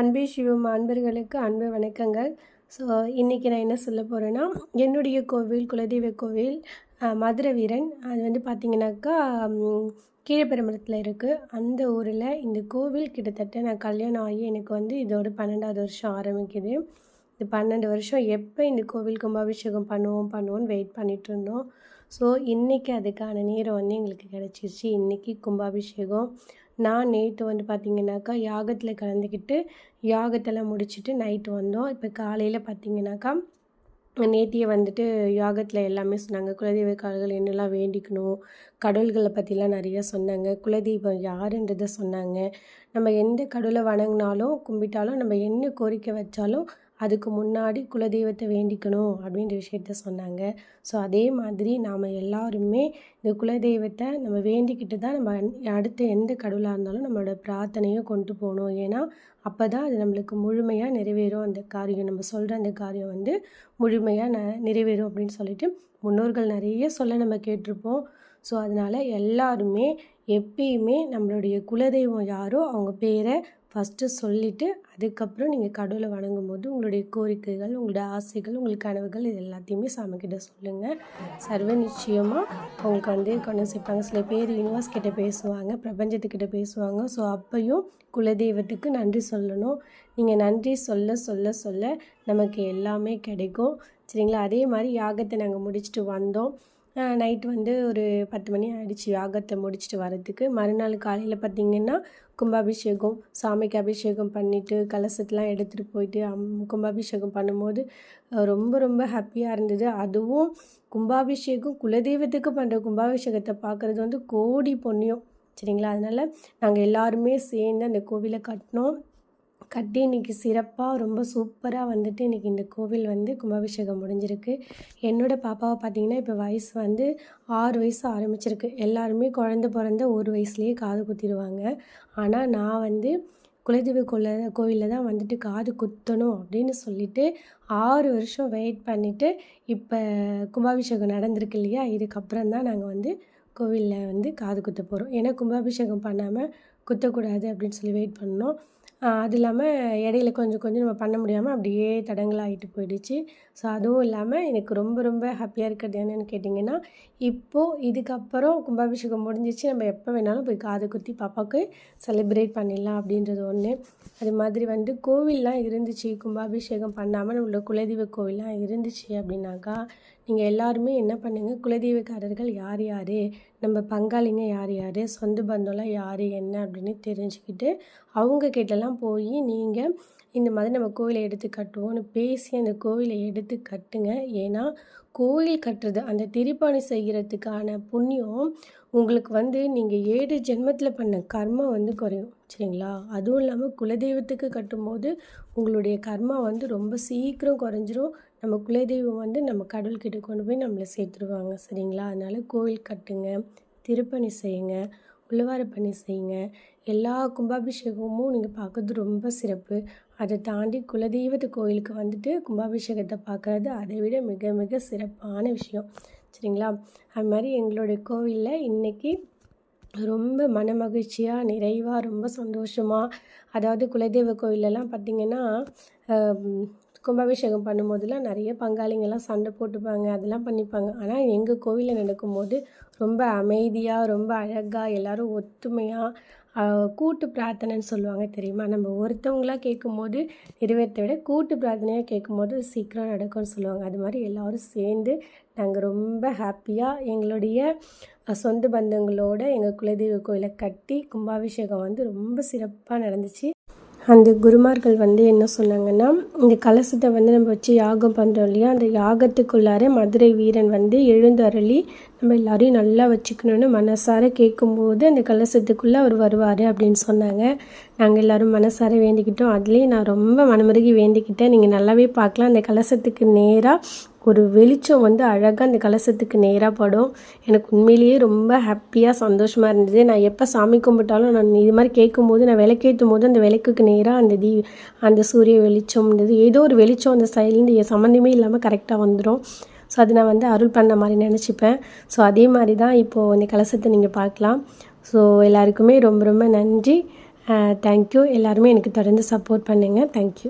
அன்பே சிவம் அன்பர்களுக்கு அன்பு வணக்கங்கள். ஸோ இன்றைக்கி நான் என்ன சொல்ல போகிறேன்னா என்னுடைய கோவில் குலதெய்வ கோவில் மதுரை வீரன். அது வந்து பார்த்திங்கனாக்கா ம், இருக்குது அந்த ஊரில் இந்த கோவில் கிட்டத்தட்ட நான் கல்யாணம் ஆகி எனக்கு வந்து இதோட பன்னெண்டாவது வருஷம் ஆரம்பிக்குது. இந்த பன்னெண்டு வருஷம் எப்போ இந்த கோவில் கும்பாபிஷேகம் பண்ணுவோம் பண்ணுவோம்னு வெயிட் பண்ணிகிட்டு இருந்தோம் ஸோ இன்றைக்கி அதுக்கான நேரம் வந்து எங்களுக்கு கிடச்சிருச்சு. இன்றைக்கி கும்பாபிஷேகம். நான் நேற்று வந்து பார்த்திங்கனாக்கா யாகத்தில் கலந்துக்கிட்டு யாகத்தெல்லாம் முடிச்சுட்டு நைட்டு வந்தோம். இப்போ காலையில் பார்த்திங்கனாக்கா நேத்தியை வந்துட்டு யாகத்தில் எல்லாமே சொன்னாங்க. குலதெய்வ கால்கள் என்னெல்லாம் வேண்டிக்கணும் கடவுள்களை பற்றிலாம் நிறைய சொன்னாங்க. குலதெய்வம் யாருன்றதை சொன்னாங்க. நம்ம எந்த கடவுளை வணங்கினாலும் கும்பிட்டாலும் நம்ம என்ன கோரிக்கை வச்சாலும் அதுக்கு முன்னாடி குலதெய்வத்தை வேண்டிக்கணும் அப்படின்ற விஷயத்த சொன்னாங்க. ஸோ அதே மாதிரி நாம் எல்லாருமே இந்த குலதெய்வத்தை நம்ம வேண்டிக்கிட்டு தான் நம்ம அடுத்த எந்த கடவுளாக இருந்தாலும் நம்மளோட பிரார்த்தனையை கொண்டு போகணும். ஏன்னா அப்போ தான் அது நம்மளுக்கு முழுமையாக நிறைவேறும். அந்த காரியம் நம்ம சொல்கிற அந்த காரியம் வந்து முழுமையாக ந நிறைவேறும் அப்படின்னு சொல்லிட்டு முன்னோர்கள் நிறைய சொல்ல நம்ம கேட்டிருப்போம். ஸோ அதனால் எல்லாருமே எப்பயுமே நம்மளுடைய குலதெய்வம் யாரோ அவங்க பேரை ஃபஸ்ட்டு சொல்லிவிட்டு அதுக்கப்புறம் நீங்கள் கடவுளை வணங்கும் போது உங்களுடைய கோரிக்கைகள் உங்களுடைய ஆசைகள் உங்களுக்கு கனவுகள் இது எல்லாத்தையுமே சாமிக்கிட்ட சொல்லுங்கள் சர்வ நிச்சயமாக உங்களுக்கு வந்து கொண்டு சேர்ப்பாங்க. சில பேர் யூனிவர்ஸ் கிட்டே பேசுவாங்க பிரபஞ்சத்துக்கிட்ட பேசுவாங்க. ஸோ அப்பையும் குலதெய்வத்துக்கு நன்றி சொல்லணும். நீங்கள் நன்றி சொல்ல சொல்ல சொல்ல நமக்கு எல்லாமே கிடைக்கும். சரிங்களா? அதே மாதிரி யாகத்தை நாங்கள் முடிச்சுட்டு வந்தோம். நைட் வந்து ஒரு பத்து மணி ஆயிடுச்சு. யாகத்தை முடிச்சுட்டு வரதுக்கு மறுநாள் காலையில் பார்த்திங்கன்னா கும்பாபிஷேகம் சாமிக்கு அபிஷேகம் பண்ணிவிட்டு கலசத்தெலாம் எடுத்துகிட்டு போயிட்டு அம் கும்பாபிஷேகம் பண்ணும்போது ரொம்ப ரொம்ப ஹாப்பியாக இருந்தது. அதுவும் கும்பாபிஷேகம் குலதெய்வத்துக்கு பண்ணுற கும்பாபிஷேகத்தை பார்க்குறது வந்து கோடி பொண்ணியம். சரிங்களா? அதனால் நாங்கள் எல்லாருமே சேர்ந்து அந்த கோவிலை கட்டினோம். கட்டி இன்றைக்கி சிறப்பாக ரொம்ப சூப்பராக வந்துட்டு இன்றைக்கி இந்த கோவில் வந்து கும்பாபிஷேகம் முடிஞ்சிருக்கு. என்னோடய பாப்பாவை பார்த்திங்கன்னா இப்போ வயசு வந்து ஆறு வயசு ஆரம்பிச்சிருக்கு. எல்லாருமே குழந்த பிறந்த ஒரு வயசுலேயே காது குத்திடுவாங்க. ஆனால் நான் வந்து குலதெய்வ கோல கோவிலில் தான் வந்துட்டு காது குத்தணும் அப்படின்னு சொல்லிட்டு ஆறு வருஷம் வெயிட் பண்ணிவிட்டு இப்போ கும்பாபிஷேகம் நடந்திருக்கு இல்லையா? இதுக்கப்புறம் தான் நாங்கள் வந்து கோவிலில் வந்து காது குத்த போகிறோம் ஏன்னா கும்பாபிஷேகம் பண்ணாமல் குத்தக்கூடாது அப்படின்னு சொல்லி வெயிட் பண்ணோம். அது இல்லாமல் இடையில கொஞ்சம் கொஞ்சம் நம்ம பண்ண முடியாமல் அப்படியே தடங்கலாகிட்டு போயிடுச்சு. ஸோ அதுவும் இல்லாமல் எனக்கு ரொம்ப ரொம்ப ஹாப்பியாக இருக்கிறது என்னென்னு கேட்டிங்கன்னா இப்போது இதுக்கப்புறம் கும்பாபிஷேகம் முடிஞ்சிச்சு. நம்ம எப்போ வேணாலும் போய் காது குத்தி பாப்பாவுக்கு செலிப்ரேட் பண்ணிடலாம் அப்படின்றது ஒன்று அது மாதிரி வந்து கோவில்லாம் இருந்துச்சு. கும்பாபிஷேகம் பண்ணாமல் உள்ள குலதெய்வ கோவில்லாம் இருந்துச்சு அப்படின்னாக்கா நீங்கள் எல்லாருமே என்ன பண்ணுங்கள் குலதெய்வக்காரர்கள் யார் யார்? நம்ம பங்காளிங்க யார் யார்? சொந்த பந்தம்லாம் யார்? என்ன? அப்படின்னு தெரிஞ்சுக்கிட்டு அவங்க கிட்டலாம் போய் நீங்கள் இந்த மாதிரி நம்ம கோவிலை எடுத்து கட்டுவோம்னு பேசி அந்த கோவிலை எடுத்து கட்டுங்க. ஏன்னா கோவில் கட்டுறது அந்த திருப்பணி செய்கிறதுக்கான புண்ணியம் உங்களுக்கு வந்து நீங்கள் ஏழு ஜென்மத்தில் பண்ண கர்மா வந்து குறையும் சரிங்களா? அதுவும் இல்லாமல் குலதெய்வத்துக்கு கட்டும்போது உங்களுடைய கர்மா வந்து ரொம்ப சீக்கிரம் குறைஞ்சிரும். நம்ம குலதெய்வம் வந்து நம்ம கடவுள்கிட்ட கொண்டு போய் நம்மளை சேர்த்துருவாங்க சரிங்களா? அதனால் கோவில் கட்டுங்க திருப்பணி செய்யுங்க உழவார பணி செய்யுங்க. எல்லா கும்பாபிஷேகமும் நீங்கள் பார்க்கறது ரொம்ப சிறப்பு. அதை தாண்டி குலதெய்வத்து கோயிலுக்கு வந்துட்டு கும்பாபிஷேகத்தை பார்க்குறது அதை விட மிக மிக சிறப்பான விஷயம். சரிங்களா? அது மாதிரி எங்களுடைய கோவிலில் இன்றைக்கி ரொம்ப மனமகிழ்ச்சியாக நிறைவாக ரொம்ப சந்தோஷமாக அதாவது குலதெய்வ கோயிலெல்லாம் பார்த்திங்கன்னா கும்பாபிஷேகம் பண்ணும்போதெல்லாம் நிறைய பங்காளிங்கெல்லாம் சண்டை போட்டுப்பாங்க அதெல்லாம் பண்ணிப்பாங்க. ஆனால் எங்கள் கோவிலில் நடக்கும்போது ரொம்ப அமைதியாக ரொம்ப அழகாக எல்லாரும் ஒத்துமையாக கூட்டு பிரார்த்தனைன்னு சொல்லுவாங்க தெரியுமா? நம்ம ஒருத்தவங்களா கேட்கும்போது நிறைவேற்றத்தை விட கூட்டு பிரார்த்தனையாக கேட்கும்போது சீக்கிரம் நடக்கும்னு சொல்லுவாங்க. அது மாதிரி எல்லோரும் சேர்ந்து நாங்கள் ரொம்ப ஹாப்பியாக எங்களுடைய சொந்த பந்தங்களோட எங்கள் குலதெய்வ கோயிலை கட்டி கும்பாபிஷேகம் வந்து ரொம்ப சிறப்பாக நடந்துச்சு. அந்த குருமார்கள் வந்து என்ன சொன்னாங்கன்னா இந்த கலசத்தை வந்து நம்ம வச்சு யாகம் பண்ணுறோம் இல்லையா? அந்த யாகத்துக்குள்ளார மதுரை வீரன் வந்து எழுந்தருளி நம்ம எல்லாரையும் நல்லா வச்சுக்கணும்னு மனசார கேட்கும்போது அந்த கலசத்துக்குள்ளே அவர் வருவார் அப்படின்னு சொன்னாங்க. நாங்கள் எல்லாரும் மனசார வேண்டிக்கிட்டோம். அதுலேயும் நான் ரொம்ப மனமுருகி வேண்டிக்கிட்டேன். நீங்கள் நல்லாவே பார்க்கலாம். அந்த கலசத்துக்கு நேராக ஒரு வெளிச்சம் வந்து அழகாக அந்த கலசத்துக்கு நேராக படும். எனக்கு உண்மையிலேயே ரொம்ப ஹாப்பியாக சந்தோஷமாக இருந்தது. நான் எப்போ சாமி கும்பிட்டாலும் நான் இது மாதிரி கேட்கும்போது நான் விளக்கேற்றும் போது அந்த விளக்குக்கு நேராக அந்த தீ அந்த சூரிய வெளிச்சம்ன்றது ஏதோ ஒரு வெளிச்சம் அந்த சைட்லேருந்து சம்மந்தமே இல்லாமல் கரெக்டாக வந்துடும் ஸோ அது நான் வந்து அருள் பண்ண மாதிரி நினச்சிப்பேன். ஸோ அதே மாதிரி தான் இப்போது இந்த கலசத்தை நீங்கள் பார்க்கலாம். ஸோ எல்லாருக்குமே ரொம்ப ரொம்ப நன்றி. தேங்க்யூ எல்லாருமே எனக்கு தொடர்ந்து சப்போர்ட் பண்ணுங்கள் தேங்க்யூ